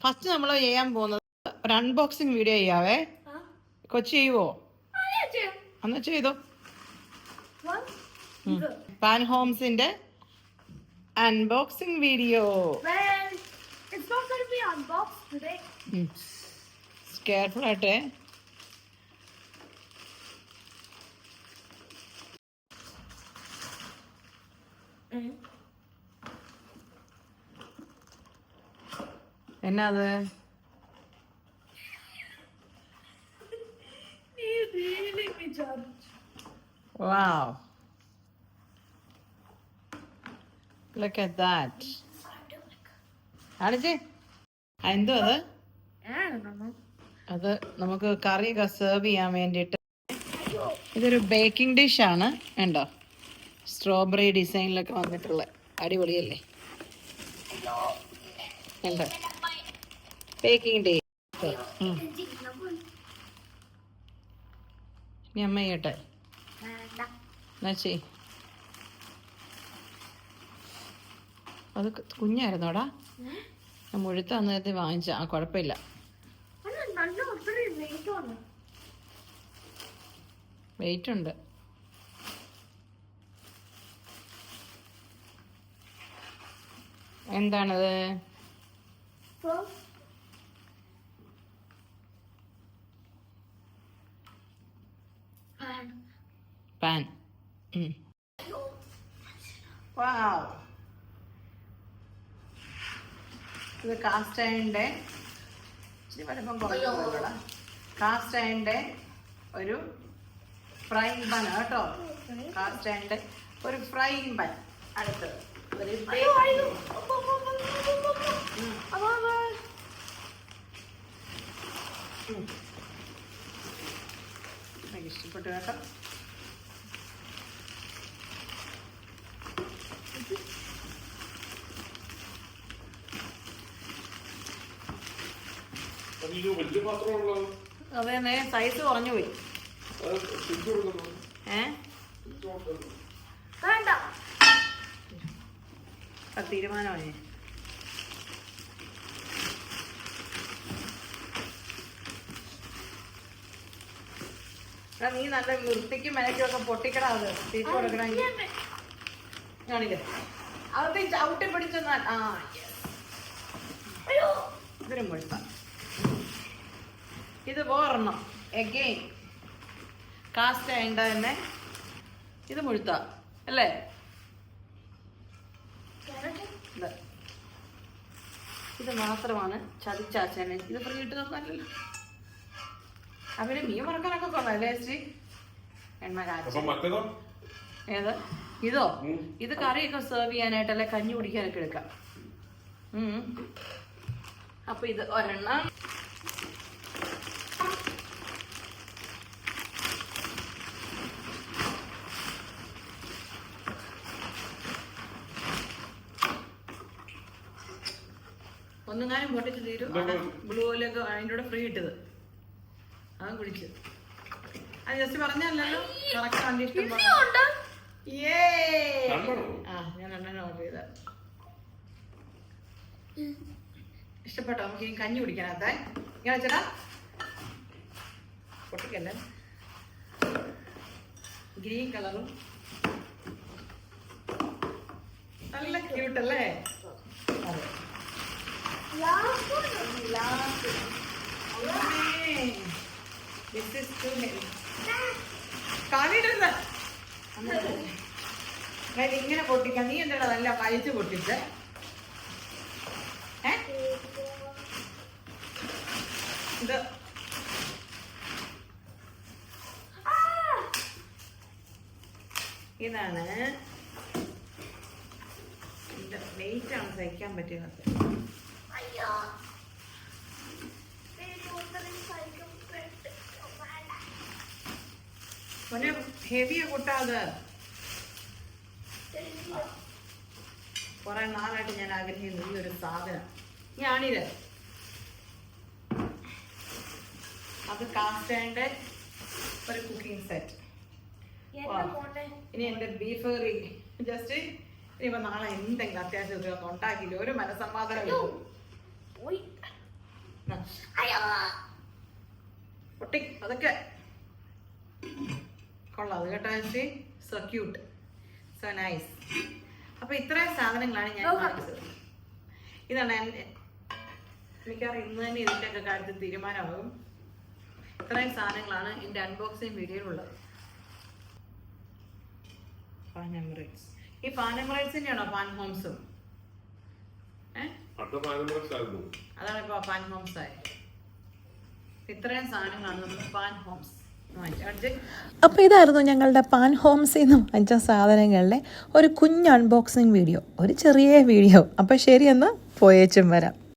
First നമ്മൾ ചെയ്യാൻ പോകുന്നത് ഒരു അൺബോക്സിങ് വീഡിയോ ചെയ്യാവേ. കൊച്ചു ചെയ്യുവോ? അന്ന് ചെയ്തോ. Pan ഹോംസിന്റെ unboxing video Well, it's not എന്നാ അത്. വാവ്. ലുക്ക് അറ്റ് ദാറ്റ് ആണിച്ചേ എന്തോ അത്. അത് നമുക്ക് കറിയൊക്കെ സെർവ് ചെയ്യാൻ വേണ്ടിയിട്ട്. ഇതൊരു ബേക്കിംഗ് ഡിഷ് ആണ് ഉണ്ടോ സ്ട്രോബെറി ഡിസൈനിലൊക്കെ വന്നിട്ടുള്ള അടിപൊളിയല്ലേ? ഉണ്ടോ ബേക്കിംഗ് ഡേ ഇനി അമ്മ ചെയ്യട്ടെ? എന്നാ ചെയ്. അത് കുഞ്ഞായിരുന്നോടാ? ഞാൻ മുഴുത്ത അന്നേരത്തെ വാങ്ങിച്ച. ആ കുഴപ്പമില്ല. വെയിറ്റ് ഉണ്ട്. എന്താണത്? പാൻ വാവ് ഇത് കാസ്റ്റ് അയണിന്റെ ഇച്ചിരി വലിപ്പം കുറഞ്ഞോടാ കാസ്റ്റ് അയണിന്റെ ഒരു ഫ്രൈങ് പാൻ കേട്ടോ. കാസ്റ്റ് അയണിന്റെ ഒരു ഫ്രൈങ് പാൻ അടുത്തത് ഒരു അയ്യോ, bake- അയ്യോ. അപ്പൊ, അപ്പൊ, അപ്പൊ, അപ്പൊ, അപ്പൊ. ഉം. അപ്പൊ, അപ്പൊ. ഉം. എനിക്ക് ഇഷ്ടപ്പെട്ടു കേട്ടോ അയ്യോ വലിയ പാത്രമുള്ളോ അതെ സൈസ് കുറഞ്ഞു പോയി. അത് തിരിച്ചു കൊടുക്കുന്നു ഏ? തിരിച്ചു കൊടുക്കുന്നു വേണ്ട. അത് തീരുമാനമായി. നീ നല്ല വൃത്തിക്കും മെനക്കും ഒക്കെ പൊട്ടിക്കടാ അത്. തിരിച്ചു കൊടുക്കണമെങ്കിൽ കാണില്ലേ അകത്ത് ചവിട്ടി പിടിച്ചെന്നാൽ ആ ഇതൊരു മുഴുത്ത. ഇത് വേറെണ്ണം എഗെയിൻ കാസ്റ്റ് ആയണ്ട തന്നെ ഇത് മുഴുത്ത അല്ലേ? ഇത്. ഇത് മാത്രമാണ് ചതിച്ചാച്ചനെ. ഇത് പറഞ്ഞിട്ട് നോക്കാനല്ലോ അവർ മീൻ വറക്കാനൊക്കെ കൊള്ളാം അല്ലേ ശ്രീ എണ്ണ കാച്ചോ ഏത്? ഇതോ? ഇത് കറിയൊക്കെ സെർവ് ചെയ്യാനായിട്ടല്ലേ കഞ്ഞി കുടിക്കാനൊക്കെ എടുക്കാം. ഉം. അപ്പൊ ഇത് ഒരെണ്ണം ഒന്നുങ്ങാനും പൊട്ടിച്ച് തീരും. ബ്ലൂ ഓയിലൊക്കെ അതിന്റെ കൂടെ ഫ്രീ ഇട്ടത്. അതും കുടിച്ചു. അത് ജസ്റ്റ് പറഞ്ഞല്ലോ കറക്റ്റ് വണ്ടി ഇഷ്ടം! ആ ഞാൻ അണ്ണനെ ഓർഡർ ചെയ്ത. ഇഷ്ടപ്പെട്ടോ? നമുക്ക് ഇനി കഞ്ഞി കുടിക്കാനാത്ത. ഇങ്ങനെ വെച്ചടാ. പൊട്ടിക്കല്ലേ? ഗ്രീൻ കളറും നല്ല ക്യൂട്ടല്ലേ ഇങ്ങനെ പൊട്ടിക്കാം നീ എന്താ നല്ല വലിച്ചു പൊട്ടിച്ച് ഏ ഇത് ഇതാണ് ഇത് വെയിറ്റ് ആണ് സഹിക്കാൻ പറ്റുന്നത് അയ്യോ പേര് ഒത്തരം സഹിക്കും പെട്ട് വേണ്ട മോനെ ഹെവിയെ കൂട്ടാതെ. കുറെ നാളായിട്ട് ഞാൻ ആഗ്രഹിക്കുന്നു ഈ ഒരു സാധനം. ഞാനിത് അത് കാസ്റ്റേന്റെ ഒരു കുക്കിംഗ് സെറ്റ് ഇനി എന്റെ ബീഫ് കറി ജസ്റ്റ് ഇനിയിപ്പോൾ നാളെ എന്തെങ്കിലും അത്യാവശ്യം ഒന്നും ഉണ്ടാക്കില്ല ഒരു. പോയി. പൊട്ടി. അതൊക്കെ. കൊള്ളാം. അത് കേട്ടോ Ancy so cute so nice അപ്പൊ ഇത്രയും സാധനങ്ങളാണ് ഞാൻ വാങ്ങിച്ചത് ഇതാണ് എനിക്കറിയാം മിക്കവാറും ഇന്ന് തന്നെ ഇതിന്റെ ഒക്കെ കാര്യത്തിൽ തീരുമാനമാകും. ഇത്രയും സാധനങ്ങളാണ് എന്റെ അൺബോക്സിങ് വീഡിയോയിലുള്ളത്. പാൻ എമിറേറ്റ്സ് ഈ പാൻ എമിറേറ്റ്സിന്റെ ആണോ പാൻ ഹോംസും അതാണ് ഇപ്പോൾ പാൻ ഹോംസ് ആയത് ഇത്രയും സാധനങ്ങളാണ് നമ്മൾ പാൻ ഹോംസ് അപ്പോൾ ഇതായിരുന്നു ഞങ്ങളുടെ പാൻ ഹോംസിൽ നിന്ന് വാങ്ങിച്ച സാധനങ്ങളുടെ ഒരു കുഞ്ഞ് അൺബോക്സിങ് വീഡിയോ ഒരു ചെറിയ വീഡിയോ അപ്പോൾ ശരി പോയേച്ചും വരാം.